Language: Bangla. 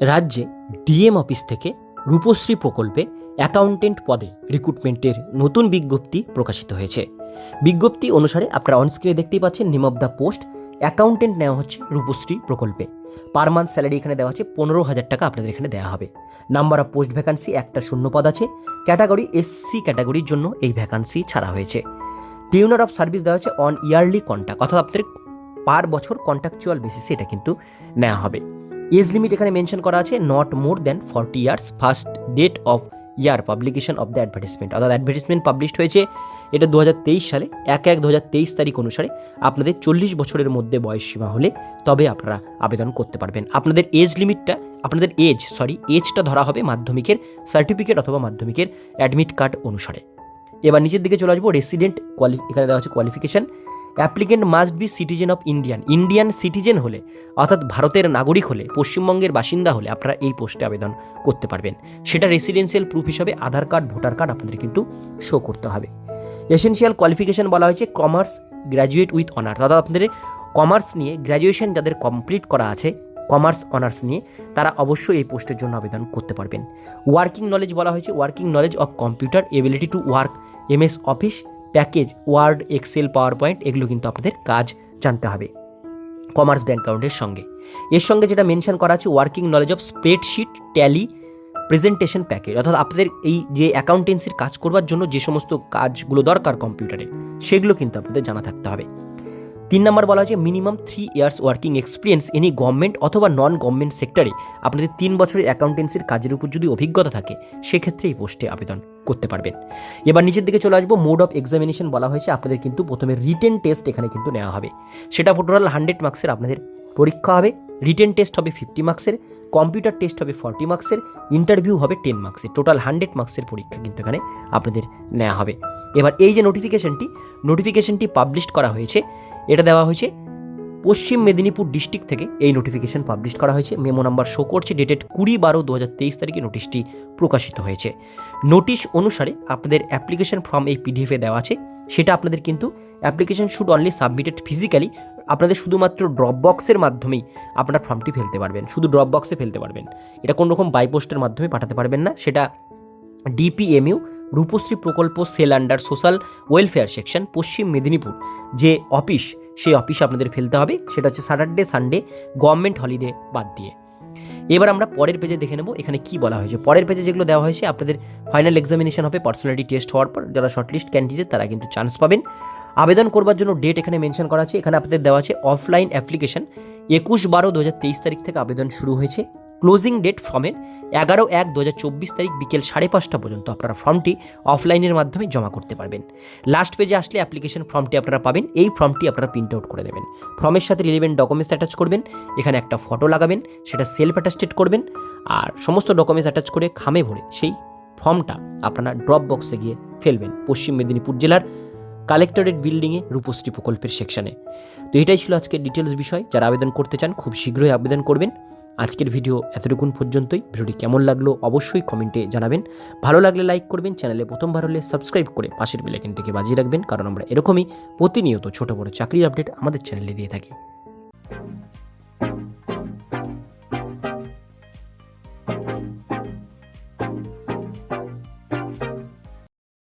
রাজ্যে ডিএম অফিস থেকে রূপশ্রী প্রকল্পে অ্যাকাউন্টেন্ট পদে রিক্রুটমেন্টের নতুন বিজ্ঞপ্তি প্রকাশিত হয়েছে। বিজ্ঞপ্তি অনুসারে আপনারা অনস্ক্রিনে দেখতেই পাচ্ছেন নিম অফ দ্য পোস্ট অ্যাকাউন্টেন্ট নেওয়া হচ্ছে রূপশ্রী প্রকল্পে। পার মান্থ স্যালারি এখানে দেওয়া আছে পনেরো হাজার টাকা আপনাদের এখানে দেওয়া হবে। নাম্বার অফ পোস্ট ভ্যাকান্সি একটা শূন্য পদ আছে। ক্যাটাগরি এসসি ক্যাটাগরির জন্য এই ভ্যাকান্সি ছাড়া হয়েছে। টিউনার অফ সার্ভিস দেওয়া আছে অন ইয়ারলি কন্ট্যাক্ট অর্থাৎ আপনাদের পার বছর কন্ট্রাকচুয়াল বেসিসে এটা কিন্তু নেওয়া হবে। এজ লিমিট এখানে মেনশন করা আছে not more than forty years first date of year publication of the advertisement অর্থাৎ অ্যাডভার্টিসমেন্ট পাবলিশড হয়েছে এটা দু হাজার তেইশ সালে, এক এক দু তারিখ অনুসারে আপনাদের চল্লিশ বছরের মধ্যে বয়স সীমা হলে তবে আপনারা আবেদন করতে পারবেন। আপনাদের এজ লিমিটটা আপনাদের এজ সরি এজটা ধরা হবে মাধ্যমিকের সার্টিফিকেট অথবা মাধ্যমিকের অ্যাডমিট কার্ড অনুসারে। এবার নিচের দিকে চলে আসব রেসিডেন্ট কোয়ালি এখানে দেওয়া আছে qualification applicant must be citizen of Indian. Indian citizen হলে, অর্থাৎ ভারতের নাগরিক হলে, পশ্চিমবঙ্গের বাসিন্দা হলে আপনারা এই পোস্টে আবেদন করতে পারবেন। সেটা রেসিডেন্সিয়াল প্রুফ হিসাবে আধার কার্ড, ভোটার কার্ড আপনাদের কিন্তু শো করতে হবে। এসেনশিয়াল কোয়ালিফিকেশন বলা হয়েছে কমার্স গ্র্যাজুয়েট উইথ অনার্স অর্থাৎ আপনাদের কমার্স নিয়ে গ্র্যাজুয়েশন যাদের কমপ্লিট করা আছে কমার্স অনার্স নিয়ে, তারা অবশ্যই এই পোস্টের জন্য আবেদন করতে পারবেন। ওয়ার্কিং নলেজ বলা হয়েছে working knowledge of computer ability to work MS Office package, Word, Excel PowerPoint এগুলো কিন্তু আপনাদের কাজ জানতে হবে কমার্স ব্যাঙ্ক অ্যাকাউন্টের সঙ্গে। এর সঙ্গে যেটা মেনশন করা আছে, working knowledge of spreadsheet, Tally, presentation package. অর্থাৎ আপনাদের এই যে অ্যাকাউন্টেন্সির কাজ করবার জন্য যে সমস্ত কাজগুলো দরকার কম্পিউটারে, সেগুলো কিন্তু আপনাদের জানা থাকতে হবে। তিন নম্বর বলা হয়েছে minimum three years working experience any government অথবা নন গভর্নমেন্ট সেক্টরে আপনাদের তিন বছরের অ্যাকাউন্টেন্সির কাজের উপর যদি অভিজ্ঞতা থাকে, সেক্ষেত্রে এই পোস্টে আবেদন করতে পারবেন। এবার নিচের দিকে চলে আসব মোড অফ এক্সামিনেশন বলা হয়েছে, আপনাদের কিন্তু প্রথমে রিটেন টেস্ট এখানে কিন্তু নেওয়া হবে। সেটা টোটাল হান্ড্রেড মার্কসের আপনাদের পরীক্ষা হবে রিটেন টেস্ট হবে ফিফটি মার্কসের কম্পিউটার টেস্ট হবে ফর্টি মার্কসের ইন্টারভিউ হবে টেন মার্কসের টোটাল হান্ড্রেড মার্কসের পরীক্ষা কিন্তু এখানে আপনাদের নেওয়া হবে। এবার এই যে নোটিফিকেশনটি নোটিফিকেশনটি পাবলিশ করা হয়েছে এটা দেওয়া হয়েছে, পশ্চিম মেদিনীপুর ডিস্ট্রিক্ট থেকে এই নোটিফিকেশন পাবলিশ করা হয়েছে। মেমো নাম্বার শো করছে ডেটেড কুড়ি বারো দু হাজার তেইশ তারিখে নোটিশটি প্রকাশিত হয়েছে। নোটিশ অনুসারে আপনাদের অ্যাপ্লিকেশন ফর্ম এই পিডিএফে দেওয়া আছে। সেটা আপনাদের কিন্তু application should only submitted physically আপনাদের শুধুমাত্র ড্রপ বক্সের মাধ্যমেই আপনার ফর্মটি ফেলতে পারবেন। শুধু ড্রপ বক্সে ফেলতে পারবেন। এটা কোনো রকম বাই পোস্টের মাধ্যমে পাঠাতে পারবেন না। সেটা ডিপিএমইউ রূপশ্রী প্রকল্প cell under social welfare section Paschim Medinipur. যে অফিস, সেই অফিসে আপনাদের ফেলতে হবে। সেটা হচ্ছে স্যাটারডে সানডে গভর্নমেন্ট হলিডে বাদ দিয়ে। এবার আমরা পরের পেজে দেখে নেব এখানে কি বলা হয়েছে। পরের পেজে যেগুলো দেওয়া হয়েছে, আপনাদের ফাইনাল এক্সামিনেশন হবে পার্সোনালিটি টেস্ট হওয়ার পর। যারা শর্টলিস্ট ক্যান্ডিডেট তারা কিন্তু চান্স পাবেন। আবেদন করবার জন্য ডেট এখানে মেনশন করা আছে। এখানে আপনাদের দেওয়া আছে অফলাইন অ্যাপ্লিকেশন একুশ বারো দু তারিখ থেকে আবেদন শুরু হয়েছে। ক্লোজিং ডেট ফর্মের এগারো এক দু তারিখ বিকেল সাড়ে পাঁচটা পর্যন্ত আপনারা ফর্মটি অফলাইনের মাধ্যমে জমা করতে পারবেন। লাস্ট পেজে আসলে অ্যাপ্লিকেশন ফর্মটি আপনারা পাবেন, এই ফর্মটি আপনারা প্রিন্ট আউট করে নেবেন। ফর্মের সাথে রিলেভেন্ট ডকুমেন্টস অ্যাটাচ করবেন, এখানে একটা ফটো লাগাবেন, সেটা সেলফ অ্যাটাস্টেড করবেন, আর সমস্ত ডকুমেন্টস অ্যাটাচ করে খামে ভরে সেই ফর্মটা আপনারা ড্রপ বক্সে গিয়ে ফেলবেন, পশ্চিম মেদিনীপুর জেলার কালেক্টরেট বিল্ডিংয়ে রূপশ্রী প্রকল্পের সেকশানে তো এটাই ছিল আজকের ডিটেলস বিষয়। যারা আবেদন করতে চান, খুব শীঘ্রই আবেদন করবেন। আজকের ভিডিও এতটুকুন পর্যন্তই। ভিডিওটি কেমন লাগল অবশ্যই কমেন্টে জানাবেন। ভালো লাগলে লাইক করবেন, চ্যানেলে প্রথমবার হলে সাবস্ক্রাইব করে পাশের বেলাইকনটিকে বাজিয়ে রাখবেন, কারণ আমরা এরকমই প্রতিনিয়ত ছোটো বড় চাকরির আপডেট আমাদের চ্যানেলে দিয়ে থাকি।